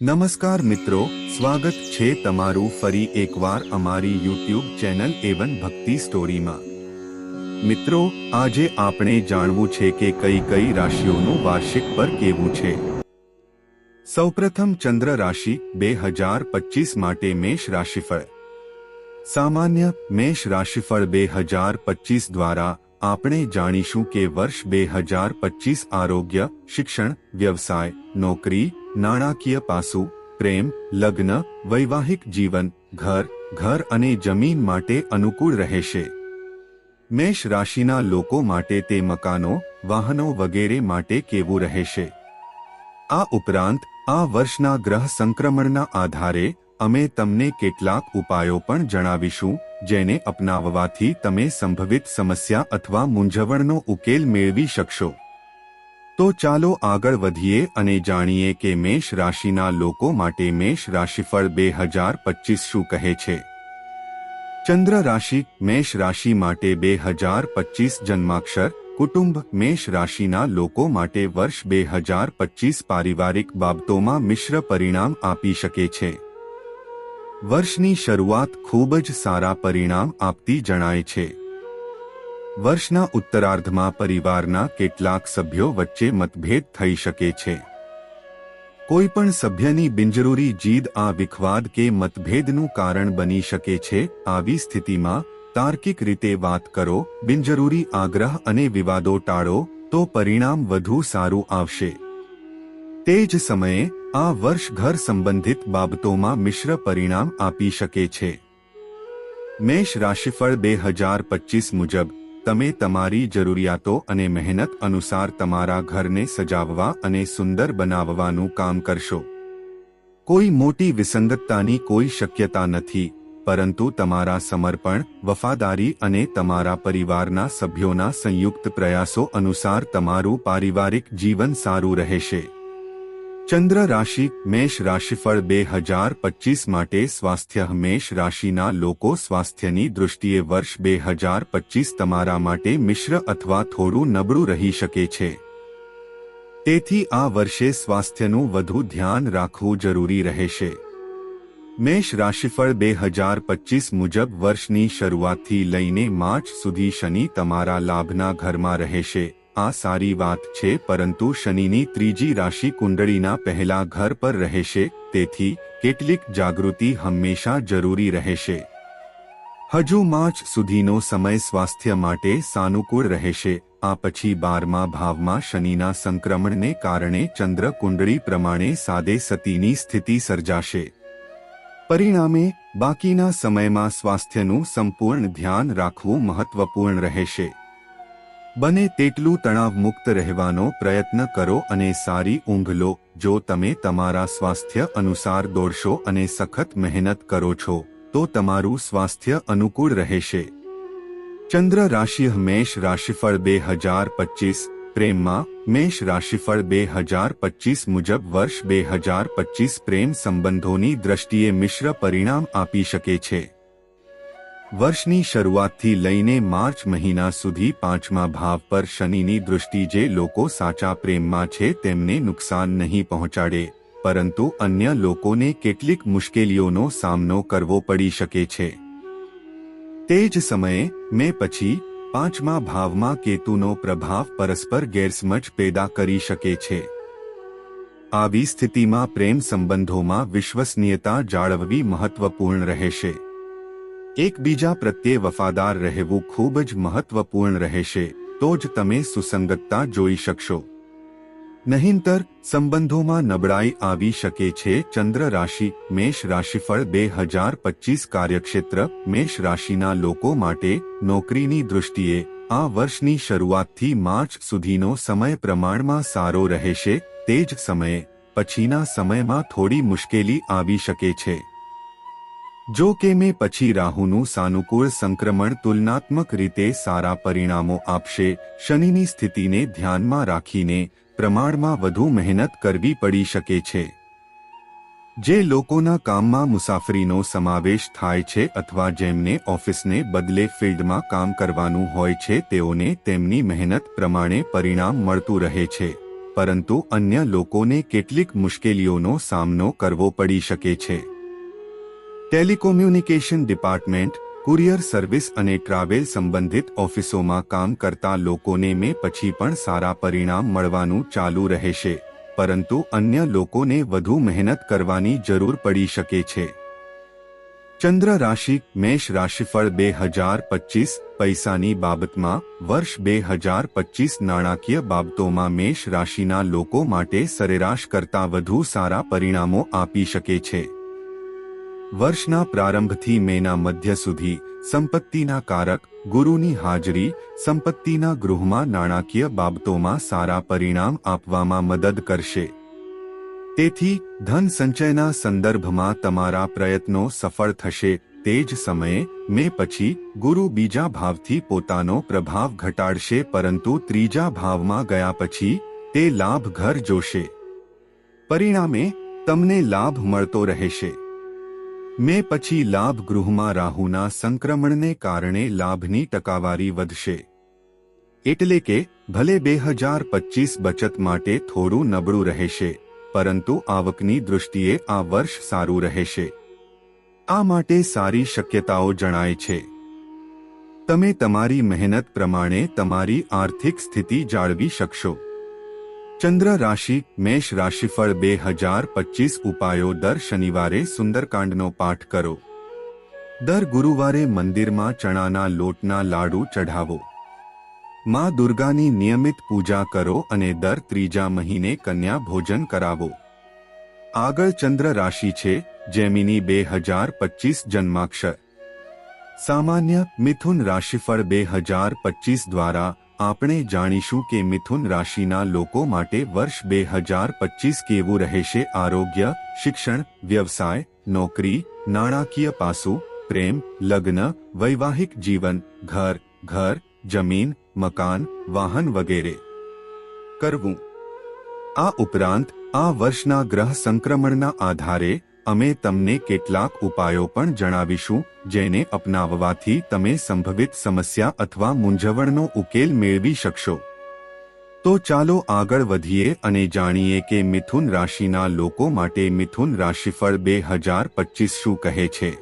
નમસ્કાર મિત્રો, સ્વાગત છે તમારું ફરી એકવાર અમારી યુટ્યુબ ચેનલ એવન ભક્તિ સ્ટોરીમાં. મિત્રો, આજે આપણે જાણવું છે કે કઈ કઈ રાશિઓનું વાર્ષિક પર કેવું છે. સૌપ્રથમ ચંદ્ર રાશિ બે હજાર પચીસ માટે મેષ રાશિફળ. સામાન્ય, મેષ રાશિફળ બે હજાર પચીસ દ્વારા આપણે જાણીશું કે વર્ષ બે હજાર પચીસ આરોગ્ય, શિક્ષણ, વ્યવસાય, નોકરી નાણાકીય પાસું, પ્રેમ, લગ્ન, વૈવાહિક જીવન, ઘર ઘર અને જમીન માટે અનુકૂળ રહેશે. મેષ રાશિના લોકો માટે તે મકાનો, વાહનો વગેરે માટે કેવું રહેશે? આ ઉપરાંત, આ વર્ષના ગ્રહ સંક્રમણના આધારે, અમે તમને કેટલાક ઉપાયો પણ જણાવીશું, જેને અપનાવવાથી તમે સંભવિત સમસ્યા અથવા મૂંઝવણનો ઉકેલ મેળવી શકશો. તો ચાલો આગળ વધીએ અને જાણીએ કે મેષ રાશિના લોકો માટે મેષ રાશિફળ બે હજાર પચીસ શું કહે છે? ચંદ્ર રાશિ, મેષ રાશિ માટે બે હજાર પચીસ જન્માક્ષર, કુટુંબ, મેષ રાશિના લોકો માટે વર્ષ બે હજાર પચીસ પારિવારિક બાબતોમાં મિશ્ર પરિણામ આપી શકે છે. વર્ષની શરૂઆત ખૂબ જ સારા પરિણામ આપતી જણાય છે. વર્ષના ઉત્તરાર્ધમાં પરિવારના કેટલાક સભ્યો વચ્ચે મતભેદ થઈ શકે છે. કોઈ પણ સભ્યની બિનજરૂરી જીદ આ વિખવાદ કે મતભેદનું કારણ બની શકે છે, આવી સ્થિતિમાં તાર્કિક રીતે વાત કરો, બિનજરૂરી આગ્રહ અને વિવાદો ટાળો, તો પરિણામ વધુ સારું આવશે. તે જ સમયે, આ વર્ષ ઘર સંબંધિત બાબતોમાં મિશ્ર પરિણામ આપી શકે છે. મેષ રાશિફળ બે હજાર પચીસ મુજબ તમે તમારી જરૂરિયાતો અને મહેનત અનુસાર તમારા ઘરને સજાવવા અને સુંદર બનાવવાનું કામ કરશો. કોઈ મોટી વિસંગતતાની કોઈ શક્યતા નથી, પરંતુ તમારા સમર્પણ, વફાદારી અને તમારા પરિવારના સભ્યોના સંયુક્ત પ્રયાસો અનુસાર તમારું પારિવારિક જીવન સારું રહેશે. ચંદ્ર રાશિ, મેષ રાશિફળ બે હજાર પચીસ માટે સ્વાસ્થ્ય મેષ રાશિના લોકો સ્વાસ્થ્યની દૃષ્ટિએ વર્ષ બે હજાર પચીસ તમારા માટે મિશ્ર અથવા થોડું નબળું રહી શકે છે. તેથી આ વર્ષે સ્વાસ્થ્યનું વધુ ધ્યાન રાખવું જરૂરી રહેશે. મેષ રાશિફળ બે હજાર પચીસ મુજબ વર્ષની શરૂઆતથી લઈને માર્ચ સુધી શનિ તમારા લાભના ઘરમાં રહેશે. આ સારી વાત છે, પરંતુ શનિની ત્રીજી રાશિ કુંડળીના પહેલા ઘર પર રહેશે, તેથી કેટલીક જાગૃતિ હંમેશા જરૂરી રહેશે. હજુ માર્ચ સુધીનો સમય સ્વાસ્થ્ય માટે સાનુકૂળ રહેશે, આ પછી બારમા ભાવમાં શનિના સંક્રમણને કારણે ચંદ્ર કુંડળી પ્રમાણે સાદે સતીની સ્થિતિ સર્જાશે. પરિણામે, બાકીના સમયમાં સ્વાસ્થ્યનું સંપૂર્ણ ધ્યાન રાખવું મહત્વપૂર્ણ રહેશે. બને તેટલું તણાવ મુક્ત રહેવાનો પ્રયત્ન કરો અને સારી ઊંઘ લો, જો તમે તમારા સ્વાસ્થ્ય અનુસાર દોડશો અને સખત મહેનત કરો છો, તો તમારું સ્વાસ્થ્ય અનુકૂળ રહેશે. ચંદ્ર રાશિ મેષ રાશિફળ બે હજાર પચીસ, પ્રેમમાં, મેષ રાશિફળ બે હજાર પચીસ મુજબ વર્ષ બે હજાર પચીસ પ્રેમ સંબંધોની દ્રષ્ટિએ મિશ્ર પરિણામ આપી શકે છે. વર્ષની શરૂઆતથી લઈને માર્ચ મહિના સુધી પાંચમા ભાવ પર શનિની દૃષ્ટિ જે લોકો સાચા પ્રેમમાં છે તેમને નુકસાન નહીં પહોંચાડે, પરંતુ અન્ય લોકોને કેટલીક મુશ્કેલીઓનો સામનો કરવો પડી શકે છે. તે જ સમયે, મે પછી, પાંચમા ભાવમાં કેતુનો પ્રભાવ પરસ્પર ગેરસમજ પેદા કરી શકે છે. આવી સ્થિતિમાં પ્રેમ સંબંધોમાં વિશ્વસનીયતા જાળવવી મહત્વપૂર્ણ રહેશે. એકબીજા પ્રત્યે વફાદાર રહેવું ખૂબ જ મહત્વપૂર્ણ રહેશે, તો જ તમે સુસંગતતા જોઈ શકશો. નહીંતર, સંબંધોમાં નબળાઈ આવી શકે છે, ચંદ્ર રાશિ, મેષ રાશિફળ બે હજાર પચીસ કાર્યક્ષેત્ર, મેષ રાશિના લોકો માટે નોકરીની દૃષ્ટિએ આ વર્ષની શરૂઆતથી માર્ચ સુધીનો સમય પ્રમાણમાં સારો રહેશે, તે જ સમયે પછીના સમયમાં થોડી મુશ્કેલી આવી શકે છે. જો કે મેં પછી રાહુનું સાનુકૂળ સંક્રમણ તુલનાત્મક રીતે સારા પરિણામો આપશે, શનિની સ્થિતિને ધ્યાનમાં રાખીને પ્રમાણમાં વધુ મહેનત કરવી પડી શકે છે. જે લોકોના કામમાં મુસાફરીનો સમાવેશ થાય છે અથવા જેમને ઓફિસને બદલે ફિલ્ડમાં કામ કરવાનું હોય છે, તેઓને તેમની મહેનત પ્રમાણે પરિણામ મળતું રહે છે. પરંતુ અન્ય લોકોને કેટલીક મુશ્કેલીઓનો સામનો કરવો પડી શકે છે. ટેલિકોમ્યુનિકેશન ડિપાર્ટમેન્ટ, કુરિયર સર્વિસ અને ટ્રાવેલ સંબંધિત ઓફિસોમાં કામ કરતા લોકોને મે પછી પણ સારા પરિણામ મળવાનું ચાલુ રહેશે, પરંતુ અન્ય લોકોને વધુ મહેનત કરવાની જરૂર પડી શકે છે. ચંદ્ર રાશિ, મેષ રાશિફળ બે હજાર પચીસ પૈસાની બાબતમાં, વર્ષ બે હજાર પચીસ નાણાકીય બાબતોમાં મેષ રાશિના લોકો માટે સરેરાશ કરતાં વધુ સારા પરિણામો આપી શકે છે. વર્ષના પ્રારંભથી મેના મધ્ય સુધી સંપત્તિના કારક, ગુરુની હાજરી, સંપત્તિના ગૃહમાં નાણાકીય બાબતોમાં સારા પરિણામ આપવામાં મદદ કરશે. તેથી, ધન સંચયના સંદર્ભમાં તમારા પ્રયત્નો સફળ થશે, તે જ સમયે, મે પછી, ગુરુ બીજા ભાવથી પોતાનો પ્રભાવ ઘટાડશે પરંતુ ત્રીજા ભાવમાં ગયા પછી, તે લાભ ઘર જોશે. પરિણામે, તમને લાભ મળતો રહેશે. મે પછી લાભ ગૃહમાં રાહુના સંક્રમણને કારણે લાભની ટકાવારી વધશે. એટલે કે, ભલે બે હજાર પચીસ બચત માટે થોડું નબળું રહેશે, પરંતુ આવકની દૃષ્ટિએ આ વર્ષ સારું રહેશે. આ માટે સારી શક્યતાઓ જણાય છે. તમે તમારી મહેનત પ્રમાણે તમારી આર્થિક સ્થિતિ જાળવી શકશો. ચંદ્ર રાશિ, મેષ રાશિફળ બે હજાર પચીસ ઉપાયો દર શનિવારે સુંદરકાંડનો પાઠ કરો. દર ગુરુવારે મંદિરમાં ચણાના લોટના લાડુ ચઢાવો. માં દુર્ગાની નિયમિત પૂજા કરો અને દર ત્રીજા મહિને કન્યા ભોજન કરાવો. આગળ ચંદ્ર રાશિ છે, જેમિની બે હજાર પચીસ જન્માક્ષર. સામાન્ય મિથુન રાશિફળ બે હજાર પચીસ દ્વારા આપણે જાણીશું કે મિથુન રાશિના લોકો માટે વર્ષ બે હજાર પચીસ કેવું રહેશે? આરોગ્ય, શિક્ષણ, વ્યવસાય, નોકરી, નાણાકીય પાસું, પ્રેમ, લગ્ન, વૈવાહિક જીવન, ઘર ઘર, જમીન, મકાન, વાહન વગેરે. કરવું. આ ઉપરાંત, આ વર્ષના ગ્રહ સંક્રમણના આધારે અમે તમને કેટલાક ઉપાયો પણ જણાવીશું, જેને અપનાવવાથી તમે સંભવિત સમસ્યા અથવા મૂંઝવણનો ઉકેલ મેળવી શકશો. તો ચાલો આગળ વધીએ અને જાણીએ કે મિથુન રાશિના લોકો માટે મિથુન રાશિફળ બે હજાર પચીસ શું કહે છે.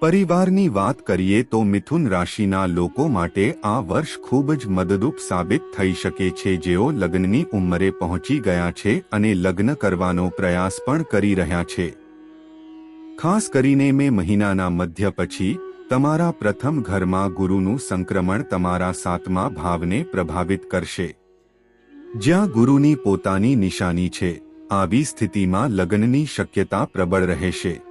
પરિવારની વાત કરીએ તો મિથુન રાશિના લોકો માટે આ વર્ષ ખૂબ જ મદદરૂપ સાબિત થઈ શકે છે. જેઓ લગ્નની ઉંમરે પહોંચી ગયા છે અને લગ્ન કરવાનો પ્રયાસ પણ કરી રહ્યા છે. ખાસ કરીને મે મહિનાના મધ્ય પછી, તમારા પ્રથમ ઘરમાં ગુરુનું સંક્રમણ તમારા સાતમા ભાવને પ્રભાવિત કરશે. જ્યાં ગુરુની પોતાની નિશાની છે, આવી સ્થિતિમાં લગ્નની શક્યતા પ્રબળ રહેશે.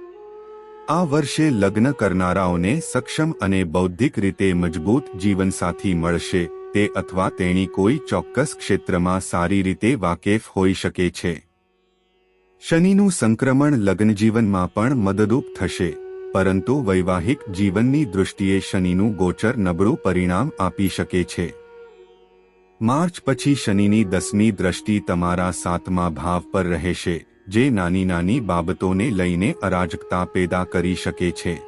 આ વર્ષે લગ્ન કરનારાઓને સક્ષમ અને બૌદ્ધિક રીતે મજબૂત જીવનસાથી મળશે, તે અથવા તેણી કોઈ ચોક્કસ ક્ષેત્રમાં સારી રીતે વાકેફ હોઈ શકે છે. શનિનું સંક્રમણ લગ્નજીવનમાં પણ મદદરૂપ થશે, પરંતુ વૈવાહિક જીવનની દૃષ્ટિએ શનિનું ગોચર નબળું પરિણામ આપી શકે છે. માર્ચ પછી શનિની દસમી દ્રષ્ટિ તમારા સાતમા ભાવ પર રહેશે. જે નાની નાની બાબતોને લઈને અરાજકતા પેદા કરી શકે છે.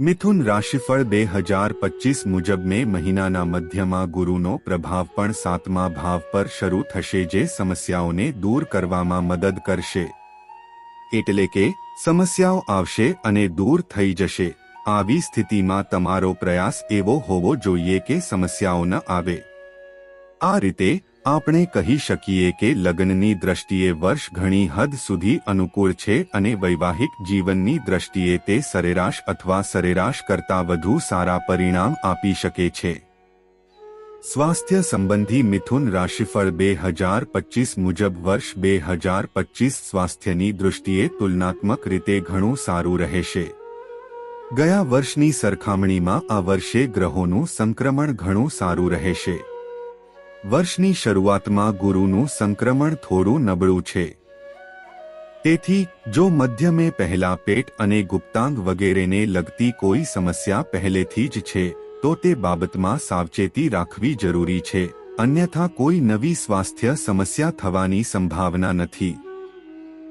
મિથુન રાશિફળ બે હજાર પચીસ મુજબ મે મહિનાના મધ્યમાં ગુરુનો પ્રભાવ પણ સાતમા ભાવ પર શરૂ થશે જે સમસ્યાઓને દૂર કરવામાં મદદ કરશે. એટલે કે, સમસ્યાઓ આવશે અને દૂર થઈ જશે. આવી સ્થિતિમાં તમારો પ્રયાસ એવો હોવો જોઈએ કે સમસ્યાઓ ન આવે. આ રીતે આપણે કહી શકીએ કે લગ્નની દ્રષ્ટિએ વર્ષ ઘણી હદ સુધી અનુકૂળ છે અને વૈવાહિક જીવનની દ્રષ્ટિએ તે સરેરાશ અથવા સરેરાશ કરતાં વધુ સારા પરિણામ આપી શકે છે. સ્વાસ્થ્ય સંબંધી મિથુન રાશિફળ બે હજાર પચીસ મુજબ વર્ષ બે હજાર પચીસ સ્વાસ્થ્યની દૃષ્ટિએ તુલનાત્મક રીતે ઘણું સારું રહેશે. ગયા વર્ષની સરખામણીમાં આ વર્ષે ગ્રહોનું સંક્રમણ ઘણું સારું રહેશે. વર્ષની શરૂઆતમાં ગુરુનું સંક્રમણ થોડું નબળું છે. તેથી, જો મધ્યમે પહેલા પેટ અને ગુપ્તાંગ વગેરેને લગતી કોઈ સમસ્યા પહેલેથી જ છે, તો તે બાબતમાં સાવચેતી રાખવી જરૂરી છે. અન્યથા કોઈ નવી સ્વાસ્થ્ય સમસ્યા થવાની સંભાવના નથી.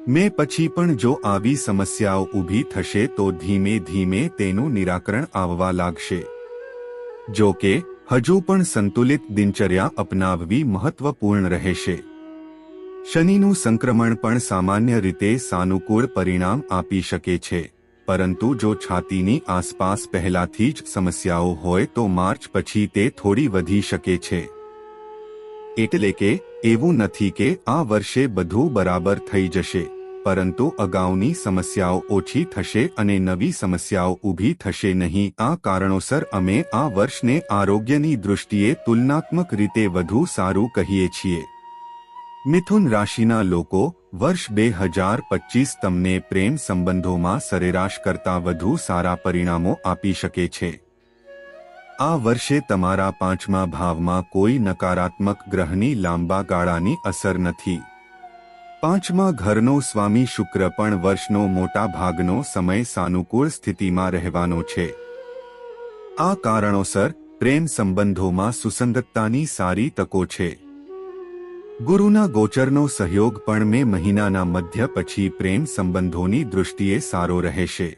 મે પછી પણ જો આવી સમસ્યાઓ ઊભી થશે તો ધીમે ધીમે તેનું નિરાકરણ આવવા લાગશે. જો કે હજુ પણ સંતુલિત દિનચર્યા અપનાવવી મહત્વપૂર્ણ રહેશે. શનિનું સંક્રમણ પણ સામાન્ય રીતે સાનુકૂળ પરિણામ આપી શકે છે, પરંતુ જો છાતીની આસપાસ પહેલાથી જ સમસ્યાઓ હોય તો માર્ચ પછી તે થોડી વધી શકે છે. એટલે કે, એવું નથી કે આ વર્ષે બધું બરાબર થઈ જશે. પરંતુ અગાઉની સમસ્યાઓ ઓછી થશે અને નવી સમસ્યાઓ ઊભી થશે નહીં. આ કારણોસર અમે આ વર્ષને આરોગ્યની દૃષ્ટિએ તુલનાત્મક રીતે વધુ સારું કહીએ છીએ. મિથુન રાશિના લોકો, વર્ષ બે હજાર પચીસ તમને પ્રેમ સંબંધોમાં સરેરાશ કરતાં વધુ સારા પરિણામો આપી શકે છે. આ વર્ષે તમારા પાંચમા ભાવમાં કોઈ નકારાત્મક ગ્રહની લાંબા ગાળાની અસર નથી. પાંચમા ઘરનો સ્વામી શુક્ર પણ વર્ષનો મોટા ભાગનો સમય સાનુકૂળ સ્થિતિમાં રહેવાનો છે. આ કારણોસર પ્રેમ સંબંધોમાં સુસંગતતાની સારી તકો છે. ગુરુના ગોચરનો સહયોગ પણ મે મહિનાના મધ્ય પછી પ્રેમ સંબંધોની દૃષ્ટિએ સારો રહેશે.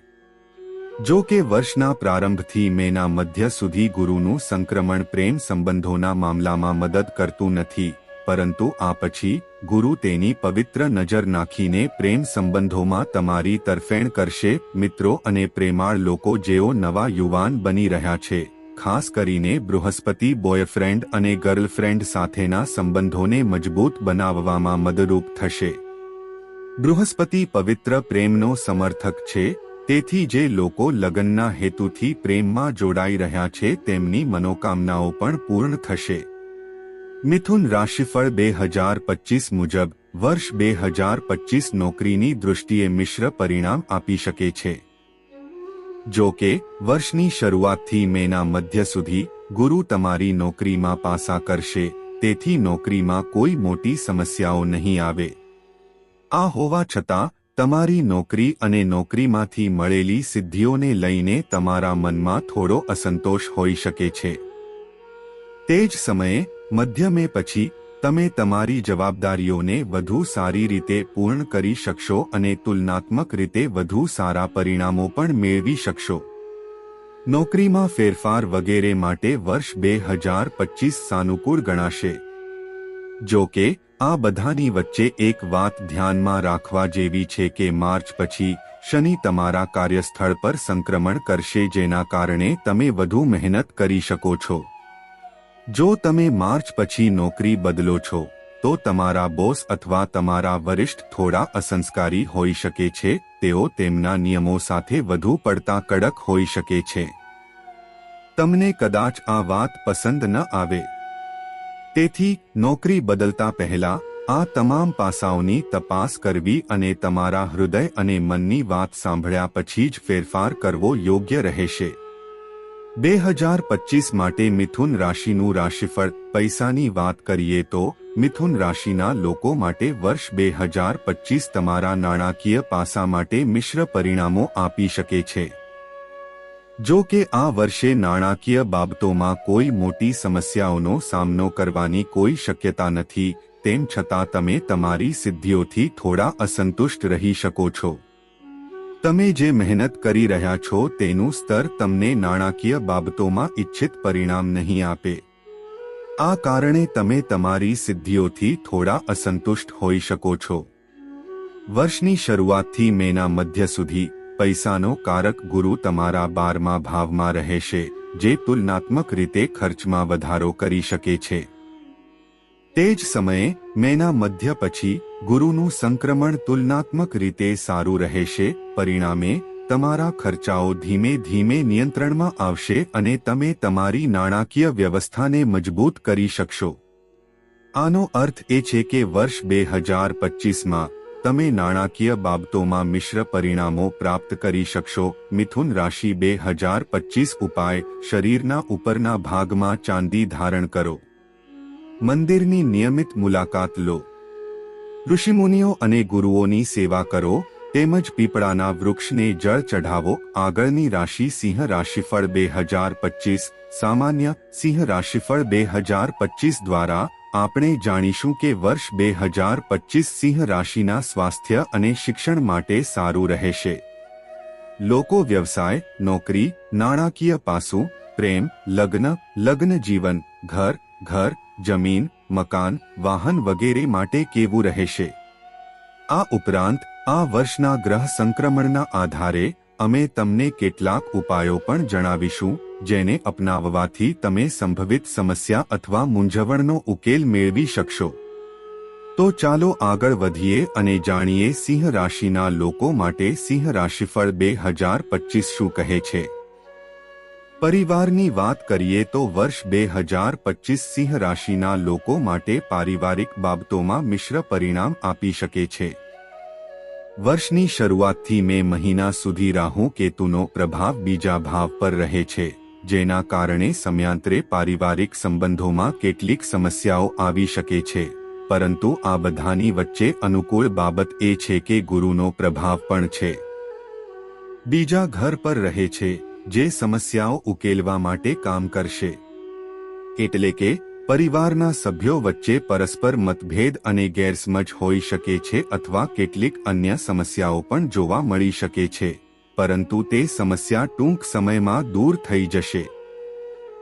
જો કે વર્ષના પ્રારંભથી મેના મધ્ય સુધી ગુરુનું સંક્રમણ પ્રેમ સંબંધોના મામલામાં મદદ કરતું નથી. પરંતુ આ પછી, ગુરુ તેની પવિત્ર નજર નાખીને પ્રેમ સંબંધોમાં તમારી તરફેણ કરશે, મિત્રો અને પ્રેમાળ લોકો જેઓ નવા યુવાન બની રહ્યા છે, ખાસ કરીને બૃહસ્પતિ બોયફ્રેન્ડ અને ગર્લફ્રેન્ડ સાથેના સંબંધોને મજબૂત બનાવવામાં મદદરૂપ થશે. બૃહસ્પતિ પવિત્ર પ્રેમનો સમર્થક છે, તેથી જે લોકો લગ્નના હેતુથી પ્રેમમાં જોડાઈ રહ્યા છે તેમની મનોકામનાઓ પણ પૂર્ણ થશે. મિથુન રાશિફળ બે હજાર પચીસ મુજબ, વર્ષ બે હજાર પચીસ નોકરીની દૃષ્ટિએ મિશ્ર પરિણામ આપી શકે છે. જો કે, વર્ષની શરૂઆતથી મેના મધ્ય સુધી, ગુરુ તમારી નોકરીમાં પાસા કરશે, તેથી નોકરીમાં કોઈ મોટી સમસ્યાઓ નહીં આવે. આ હોવા છતાં, તમારી નોકરી અને નોકરીમાંથી મળેલી સિદ્ધિઓને લઈને તમારા મનમાં થોડો અસંતોષ હોઈ શકે છે. તે જ સમયે મધ્યમે પછી, તમે તમારી જવાબદારીઓને વધુ સારી રીતે પૂર્ણ કરી શકશો અને તુલનાત્મક રીતે વધુ સારા પરિણામો પણ મેળવી શકશો. નોકરીમાં ફેરફાર વગેરે માટે વર્ષ બે હજાર પચીસ સાનુકૂળ ગણાશે. જો કે, આ બધાની વચ્ચે એક વાત ધ્યાનમાં રાખવા જેવી છે કે માર્ચ પછી, શનિ તમારા કાર્યસ્થળ પર સંક્રમણ કરશે જેના કારણે તમે વધુ મહેનત કરી શકો છો. જો તમે માર્ચ પછી નોકરી બદલો છો, તો તમારા બોસ અથવા તમારા વરિષ્ઠ થોડા અસંસ્કારી હોઈ શકે છે, તેઓ તેમના નિયમો સાથે વધુ પડતા કડક હોઈ શકે છે. તમને કદાચ આ વાત પસંદ ન આવે. તેથી, નોકરી બદલતા પહેલા, આ તમામ પાસાઓની તપાસ કરવી અને તમારા હૃદય અને મનની વાત સાંભળ્યા પછી જ ફેરફાર કરવો યોગ્ય રહેશે. બે હજાર પચીસ માટે મિથુન રાશિનું રાશિફળ. પૈસાની વાત કરીએ તો, મિથુન રાશિના લોકો માટે વર્ષ બે હજાર પચીસ તમારા નાણાકીય પાસા માટે મિશ્ર પરિણામો આપી શકે છે. જો કે આ વર્ષે નાણાકીય બાબતોમાં કોઈ મોટી સમસ્યાઓનો સામનો કરવાની કોઈ શક્યતા નથી, તેમ છતાં તમે તમારી સિદ્ધિઓથી થોડા અસંતુષ્ટ રહી શકો છો. તમે જે મહેનત કરી રહ્યા છો તેનું સ્તર તમને નાણાકીય બાબતોમાં ઇચ્છિત પરિણામ નહીં આપે. આ કારણે તમે તમારી સિદ્ધિઓથી થોડા અસંતુષ્ટ હોઈ શકો છો. વર્ષની શરૂઆતથી મેના મધ્ય સુધી, પૈસાનો કારક ગુરુ તમારા બારમા ભાવમાં રહેશે, જે તુલનાત્મક રીતે ખર્ચમાં વધારો કરી શકે છે. તે જ સમયે, મેના મધ્ય પછી, ગુરુનું સંક્રમણ તુલનાત્મક રીતે સારું રહેશે, પરિણામે, તમારા ખર્ચાઓ ધીમે ધીમે નિયંત્રણમાં આવશે અને તમે તમારી નાણાકીય વ્યવસ્થાને મજબૂત કરી શકશો. આનો અર્થ એ છે કે વર્ષ બે હજાર પચીસમાં, તમે નાણાકીય બાબતોમાં મિશ્ર પરિણામો પ્રાપ્ત કરી શકશો. મિથુન રાશિ બે હજાર પચીસ ઉપાય શરીરના ઉપરના ભાગમાં ચાંદી ધારણ કરો. મંદિરની નિયમિત મુલાકાત લો. ઋષિમુનિઓ અને ગુરુઓની સેવા કરો, તેમજ પીપળાના વૃક્ષને જળ ચઢાવો. આગળની રાશિ સિંહ રાશિફળ બે હજાર પચીસ. સામાન્ય સિંહ રાશિફળ બે હજાર પચીસ દ્વારા આપણે જાણીશું કે વર્ષ બે હજાર પચીસ સિંહ રાશિના સ્વાસ્થ્ય અને શિક્ષણ માટે સારું રહેશે. લોકો વ્યવસાય, નોકરી, નાણાકીય પાસું, પ્રેમ, લગ્ન લગ્ન જીવન ઘર ઘર જમીન, મકાન, વાહન વગેરે માટે કેવું રહેશે? આ ઉપરાંત, આ વર્ષના ગ્રહ સંક્રમણના આધારે, અમે તમને કેટલાક ઉપાયો પણ જણાવીશું, જેને અપનાવવાથી તમે સંભવિત સમસ્યા અથવા મૂંઝવણનો ઉકેલ મેળવી શકશો. તો ચાલો આગળ વધીએ અને જાણીએ સિંહ રાશિના લોકો માટે સિંહ રાશિફળ બે હજાર પચીસ શું કહે છે? પરિવારની વાત કરીએ તો વર્ષ બે હજાર પચીસ સિંહ રાશિના લોકો માટે પારિવારિક બાબતોમાં મિશ્ર પરિણામ આપી શકે છે. વર્ષની શરૂઆતથી મે મહિના સુધી રાહુ કેતુનો પ્રભાવ બીજા ભાવ પર રહે છે, જેના કારણે સમયાંતરે પારિવારિક સંબંધોમાં કેટલીક સમસ્યાઓ આવી શકે છે. પરંતુ આ બધાની વચ્ચે અનુકૂળ બાબત એ છે કે ગુરુનો પ્રભાવ પણ છે. બીજા ઘર પર રહે છે જે સમસ્યાઓ ઉકેલવા માટે કામ કરશે. એટલે કે, પરિવારના સભ્યો વચ્ચે પરસ્પર મતભેદ અને ગેરસમજ હોઈ શકે છે અથવા કેટલીક અન્ય સમસ્યાઓ પણ જોવા મળી શકે છે, પરંતુ તે સમસ્યા ટૂંક સમયમાં દૂર થઈ જશે.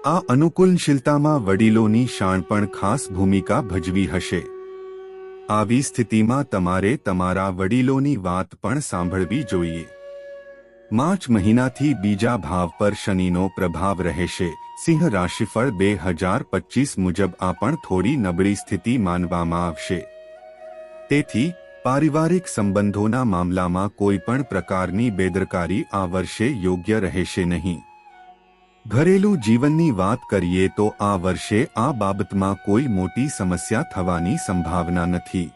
આ અનુકૂલશીલતામાં વડીલોની શાણ પણ ખાસ ભૂમિકા ભજવી હશે. આવી સ્થિતિમાં તમારે તમારા વડીલોની વાત પણ સાંભળવી જોઈએ. માર્ચ મહિનાથી બીજા ભાવ પર શનિનો પ્રભાવ રહેશે. સિંહ રાશિફળ બે હજાર પચીસ મુજબ આ પણ થોડી નબળી સ્થિતિ માનવામાં આવશે. તેથી, પારિવારિક સંબંધોના મામલામાં કોઈ પણ પ્રકારની બેદરકારી આ વર્ષે યોગ્ય રહેશે નહીં. ઘરેલું જીવનની વાત કરીએ તો આ વર્ષે આ બાબતમાં કોઈ મોટી સમસ્યા થવાની સંભાવના નથી.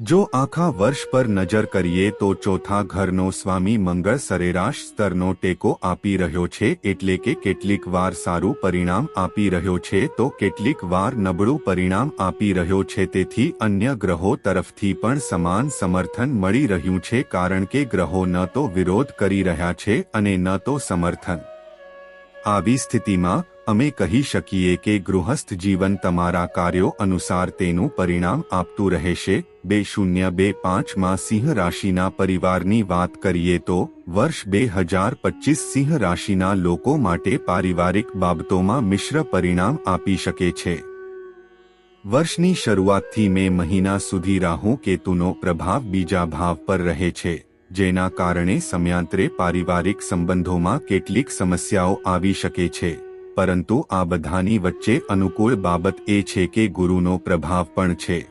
જો આખા વર્ષ પર નજર કરીએ તો ચોથા ઘરનો સ્વામી મંગળ સરેરાશ સ્તરનો ટેકો આપી રહ્યો છે એટલે કે કેટલીક વાર સારું પરિણામ આપી રહ્યો છે તો કેટલીક વાર નબળું પરિણામ આપી રહ્યો છે તેથી અન્ય ગ્રહો તરફથી પણ સમાન સમર્થન મળી રહ્યું છે કારણ કે ગ્રહો ન તો વિરોધ કરી રહ્યા છે અને ન તો સમર્થન. આવી સ્થિતિમાં અમે કહી શકીએ કે ગૃહસ્થ જીવન તમારા કાર્યો અનુસાર તેનું પરિણામ આપતું રહેશે. બે શૂન્ય બે પાંચમાં સિંહ રાશિના પરિવારની વાત કરીએ તો, વર્ષ બે હજાર પચીસ સિંહ રાશિના લોકો માટે પારિવારિક બાબતોમાં મિશ્ર પરિણામ આપી શકે છે. વર્ષની શરૂઆતથી મે મહિના સુધી રાહુ કેતુનો પ્રભાવ બીજા ભાવ પર રહે છે, જેના કારણે સમયાંતરે પારિવારિક સંબંધોમાં કેટલીક સમસ્યાઓ આવી શકે છે. પરંતુ આ બધાની વચ્ચે અનુકૂળ બાબત એ છે કે ગુરુનો પ્રભાવ પણ છે.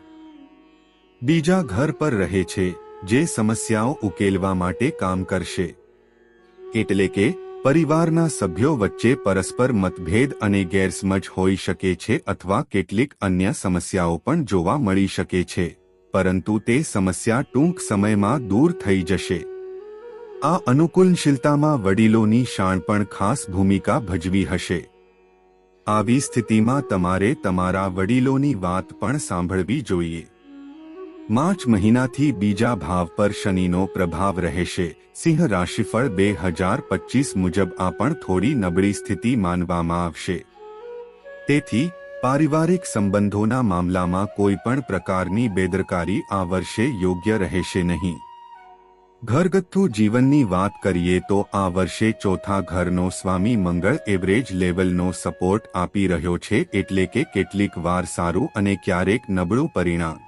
બીજા ઘર પર રહે છે, જે સમસ્યાઓ ઉકેલવા માટે કામ કરશે. એટલે કે, પરિવારના સભ્યો વચ્ચે પરસ્પર મતભેદ અને ગેરસમજ હોઈ શકે છે અથવા કેટલીક અન્ય સમસ્યાઓ પણ જોવા મળી શકે છે, પરંતુ તે સમસ્યા ટૂંક સમયમાં દૂર થઈ જશે. આ અનુકૂલશીલતામાં વડીલોની શાણ પણ ખાસ ભૂમિકા ભજવી હશે. આવી સ્થિતિમાં તમારે તમારા વડીલોની વાત પણ સાંભળવી જોઈએ. માર્ચ મહિનાથી બીજા ભાવ પર શનિનો પ્રભાવ રહેશે. સિંહ રાશિફળ બે હજાર પચીસ મુજબ આ પણ થોડી નબળી સ્થિતિ માનવામાં આવશે. તેથી, પારિવારિક સંબંધોના મામલામાં કોઈ પણ પ્રકારની બેદરકારી આ વર્ષે યોગ્ય રહેશે નહીં. ઘરગથ્થુ જીવનની વાત કરીએ તો આ વર્ષે ચોથા ઘરનો સ્વામી મંગળ એવરેજ લેવલનો સપોર્ટ આપી રહ્યો છે એટલે કે કેટલીક વાર સારું અને ક્યારેક નબળું પરિણામ.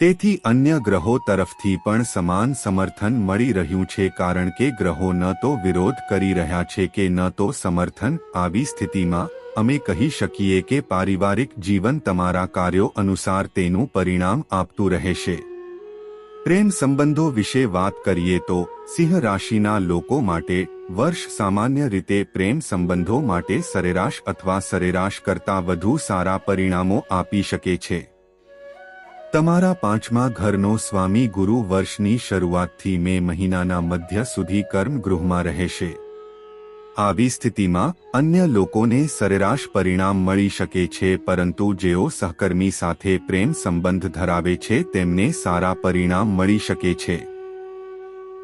તેથી અન્ય ગ્રહો તરફથી પણ સમાન સમર્થન મળી રહ્યું છે કારણ કે ગ્રહો ન તો વિરોધ કરી રહ્યા છે કે ન તો સમર્થન. આવી સ્થિતિમાં અમે કહી શકીએ કે પારિવારિક જીવન તમારા કાર્યો અનુસાર તેનું પરિણામ આપતું રહેશે. પ્રેમ સંબંધો વિશે વાત કરીએ તો સિંહ રાશિના લોકો માટે વર્ષ સામાન્ય રીતે પ્રેમ સંબંધો માટે સરેરાશ અથવા સરેરાશ કરતા વધુ સારા પરિણામો આપી શકે છે. તમારા પાંચમા ઘરનો સ્વામી ગુરુ વર્ષની શરૂઆતથી મે મહિનાના મધ્ય સુધી કર્મ ગૃહમાં રહેશે. આવી સ્થિતિમાં, અન્ય લોકોને સરેરાશ પરિણામ મળી શકે છે પરંતુ જેઓ સહકર્મી સાથે પ્રેમ સંબંધ ધરાવે છે તેમને સારા પરિણામ મળી શકે છે.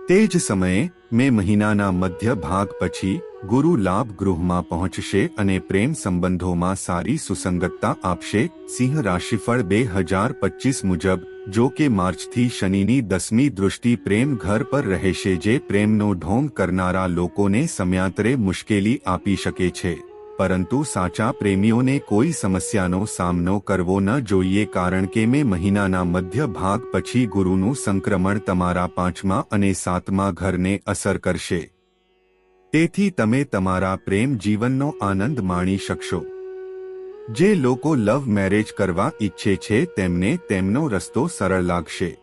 તે જ સમયે, મે મહિનાના મધ્ય ભાગ પછી, ગુરુ લાભ ગૃહમાં પહોંચશે અને પ્રેમ સંબંધોમાં સારી સુસંગતતા આપશે. સિંહ રાશિફળ બે હજાર પચીસ મુજબ જો કે માર્ચથી શનિની દસમી દૃષ્ટિ પ્રેમ ઘર પર રહેશે જે પ્રેમનો ઢોંગ કરનારા લોકોને સમયાંતરે મુશ્કેલી આપી શકે છે. પરંતુ સાચા પ્રેમીઓને કોઈ સમસ્યાનો સામનો કરવો ન જોઈએ કારણ કે મે મહિનાના મધ્ય ભાગ પછી ગુરુનું સંક્રમણ તમારા પાંચમા અને સાતમા ઘરને અસર કરશે. તેથી તમે તમારા પ્રેમ જીવનનો આનંદ માણી શકશો. જે લોકો લવ મેરેજ કરવા ઈચ્છે છે, તેમને તેમનો રસ્તો સરળ લાગશે.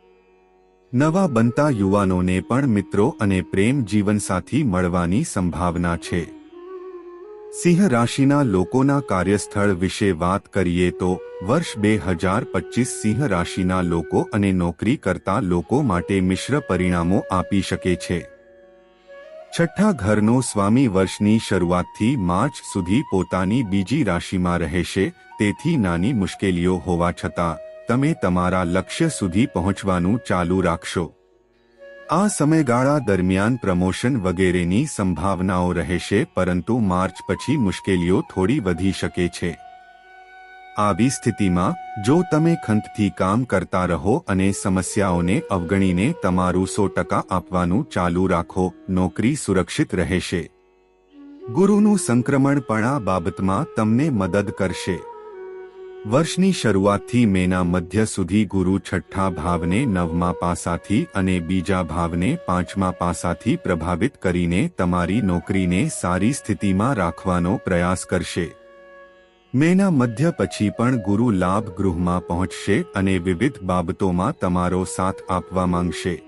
નવા બનતા યુવાનોને પણ મિત્રો અને પ્રેમ જીવનસાથી મળવાની સંભાવના છે. સિંહ રાશિના લોકોના કાર્યસ્થળ વિશે વાત કરીએ તો, વર્ષ બે હજાર પચીસ સિંહ રાશિના લોકો અને નોકરી કરતા લોકો માટે મિશ્ર પરિણામો આપી શકે છે. છઠ્ઠા ઘરનો સ્વામી વર્ષની શરૂઆતથી માર્ચ સુધી પોતાની બીજી રાશિમાં રહેશે, તેથી નાની મુશ્કેલીઓ હોવા છતાં, તમે તમારા લક્ષ્ય સુધી પહોંચવાનું ચાલુ રાખશો. આ સમયગાળા દરમિયાન પ્રમોશન વગેરેની સંભાવનાઓ રહેશે, પરંતુ માર્ચ પછી મુશ્કેલીઓ થોડી વધી શકે છે. આવી સ્થિતિમાં, જો તમે ખંતથી કામ કરતા રહો અને સમસ્યાઓને અવગણીને તમારું સો ટકા આપવાનું ચાલુ રાખો, નોકરી સુરક્ષિત રહેશે. ગુરુનું સંક્રમણ પણ આ બાબતમાં તમને મદદ કરશે. વર્ષની શરૂઆતથી મેના મધ્ય સુધી ગુરુ છઠ્ઠા ભાવને નવમા પાસાથી અને બીજા ભાવને પાંચમા પાસાથી પ્રભાવિત કરીને તમારી નોકરીને સારી સ્થિતિમાં રાખવાનો પ્રયાસ કરશે. મેના મધ્ય પછી પણ ગુરુ લાભ ગૃહમાં પહોંચશે અને વિવિધ બાબતોમાં તમારો સાથ આપવા માંગશે.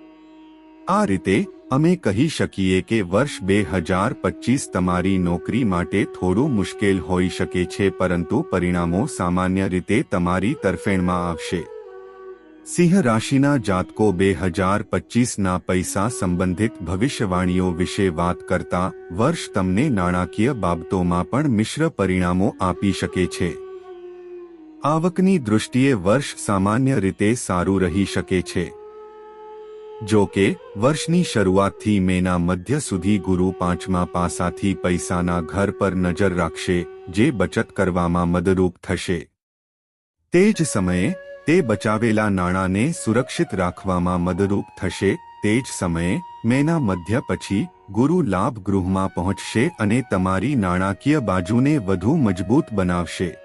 આ રીતે, અમે કહી શકીએ કે વર્ષ બે હજાર પચીસ તમારી નોકરી માટે થોડું મુશ્કેલ હોઈ શકે છે, પરંતુ પરિણામો સામાન્ય રીતે તમારી તરફેણમાં આવશે. સિંહ રાશિના જાતકો બે હજાર પચીસના પૈસા સંબંધિત ભવિષ્યવાણીઓ વિશે વાત કરતા વર્ષ તમને નાણાકીય બાબતોમાં પણ મિશ્ર પરિણામો આપી શકે છે. આવકની દૃષ્ટિએ વર્ષ સામાન્ય રીતે સારું રહી શકે છે. જો કે, વર્ષની શરૂઆતથી મેના મધ્ય સુધી ગુરુ પાંચમા પાસાથી પૈસાના ઘર પર નજર રાખશે, જે બચત કરવામાં મદદરૂપ થશે. તે જ સમયે તે બચાવેલા નાણાંને સુરક્ષિત રાખવામાં મદદરૂપ થશે. તે જ સમયે, મેના મધ્ય પછી, ગુરુ લાભ ગૃહમાં પહોંચશે અને તમારી નાણાકીય બાજુને વધુ મજબૂત બનાવશે.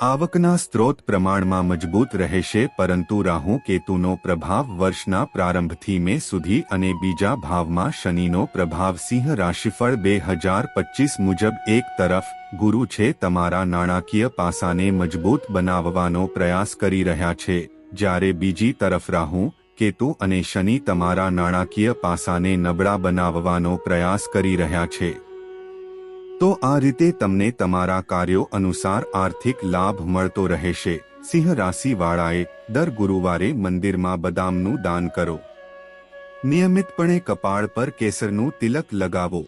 આવકના સ્ત્રોત પ્રમાણમાં મજબૂત રહેશે, પરંતુ રાહુ કેતુનો પ્રભાવ વર્ષના પ્રારંભથી મે સુધી અને બીજા ભાવમાં શનિનો પ્રભાવ સિંહ રાશિફળ બે હજાર પચીસ મુજબ એક તરફ ગુરુ છે, તમારા નાણાકીય પાસાને મજબૂત બનાવવાનો પ્રયાસ કરી રહ્યા છે. જ્યારે બીજી તરફ રાહુ, કેતુ અને શનિ તમારા નાણાકીય પાસાને નબળા બનાવવાનો પ્રયાસ કરી રહ્યા છે. તો આ રીતે તમને તમારા કાર્યો અનુસાર આર્થિક લાભ મળતો રહેશે. સિંહ રાશિવાળાએ દર ગુરુવારે મંદિરમાં બદામનું દાન કરો. નિયમિતપણે કપાળ પર કેસરનું તિલક લગાવો.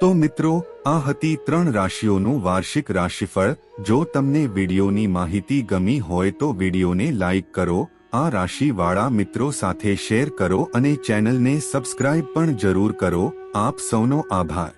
તો મિત્રો, આ હતી ત્રણ રાશિઓનું વાર્ષિક રાશિફળ. જો તમને વિડીયોની માહિતી ગમી હોય તો વિડીયોને લાઇક કરો, આ રાશિવાળા મિત્રો સાથે શેર કરો અને ચેનલને સબસ્ક્રાઇબ પણ જરૂર કરો. આપ સૌનો આભાર.